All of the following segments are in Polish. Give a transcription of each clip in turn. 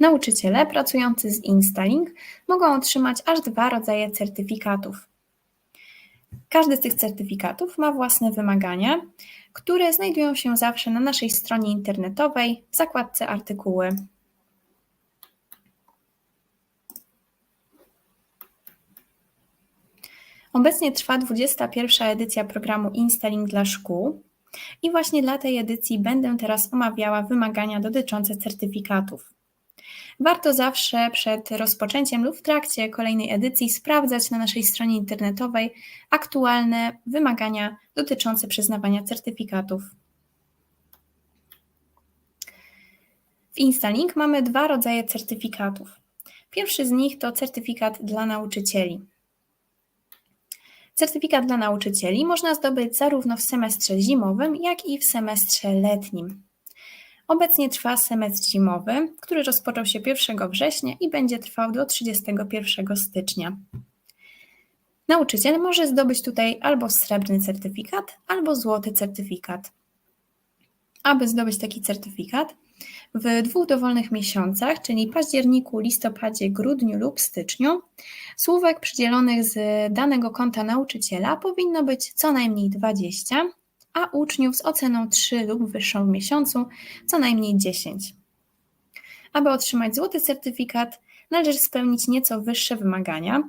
Nauczyciele pracujący z Instalink mogą otrzymać aż dwa rodzaje certyfikatów. Każdy z tych certyfikatów ma własne wymagania, które znajdują się zawsze na naszej stronie internetowej w zakładce artykuły. Obecnie trwa 21. edycja programu Installing dla szkół i właśnie dla tej edycji będę teraz omawiała wymagania dotyczące certyfikatów. Warto zawsze przed rozpoczęciem lub w trakcie kolejnej edycji sprawdzać na naszej stronie internetowej aktualne wymagania dotyczące przyznawania certyfikatów. W Instalink mamy dwa rodzaje certyfikatów. Pierwszy z nich to certyfikat dla nauczycieli. Certyfikat dla nauczycieli można zdobyć zarówno w semestrze zimowym, jak i w semestrze letnim. Obecnie trwa semestr zimowy, który rozpoczął się 1 września i będzie trwał do 31 stycznia. Nauczyciel może zdobyć tutaj albo srebrny certyfikat, albo złoty certyfikat. Aby zdobyć taki certyfikat, w dwóch dowolnych miesiącach, czyli październiku, listopadzie, grudniu lub styczniu, słówek przydzielonych z danego konta nauczyciela powinno być co najmniej 20, a uczniów z oceną 3 lub wyższą w miesiącu co najmniej 10. Aby otrzymać złoty certyfikat, należy spełnić nieco wyższe wymagania.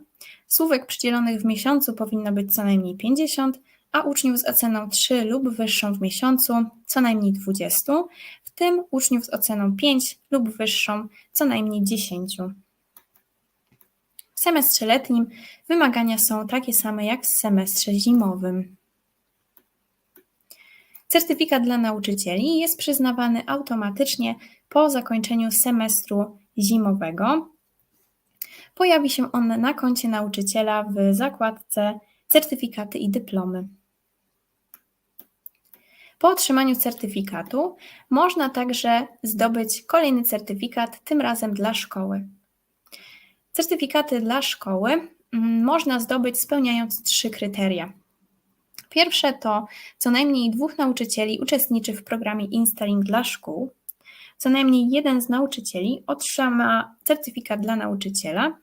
Słówek przydzielonych w miesiącu powinno być co najmniej 50, a uczniów z oceną 3 lub wyższą w miesiącu co najmniej 20, w tym uczniów z oceną 5 lub wyższą co najmniej 10. W semestrze letnim wymagania są takie same jak w semestrze zimowym. Certyfikat dla nauczycieli jest przyznawany automatycznie po zakończeniu semestru zimowego. Pojawi się on na koncie nauczyciela w zakładce Certyfikaty i dyplomy. Po otrzymaniu certyfikatu można także zdobyć kolejny certyfikat, tym razem dla szkoły. Certyfikaty dla szkoły mm, można zdobyć spełniając trzy kryteria. Pierwsze to co najmniej dwóch nauczycieli uczestniczy w programie Installing dla szkół. Co najmniej jeden z nauczycieli otrzyma certyfikat dla nauczyciela,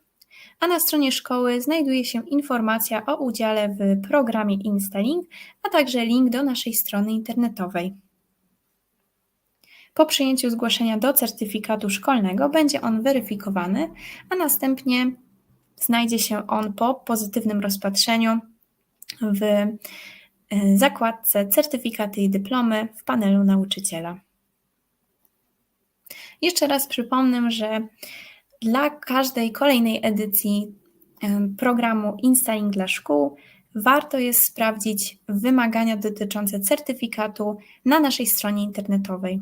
a na stronie szkoły znajduje się informacja o udziale w programie Installing, a także link do naszej strony internetowej. Po przyjęciu zgłoszenia do certyfikatu szkolnego będzie on weryfikowany, a następnie znajdzie się on po pozytywnym rozpatrzeniu w e, zakładce Certyfikaty i dyplomy w panelu nauczyciela. Jeszcze raz przypomnę, że dla każdej kolejnej edycji programu Installing dla szkół warto jest sprawdzić wymagania dotyczące certyfikatu na naszej stronie internetowej.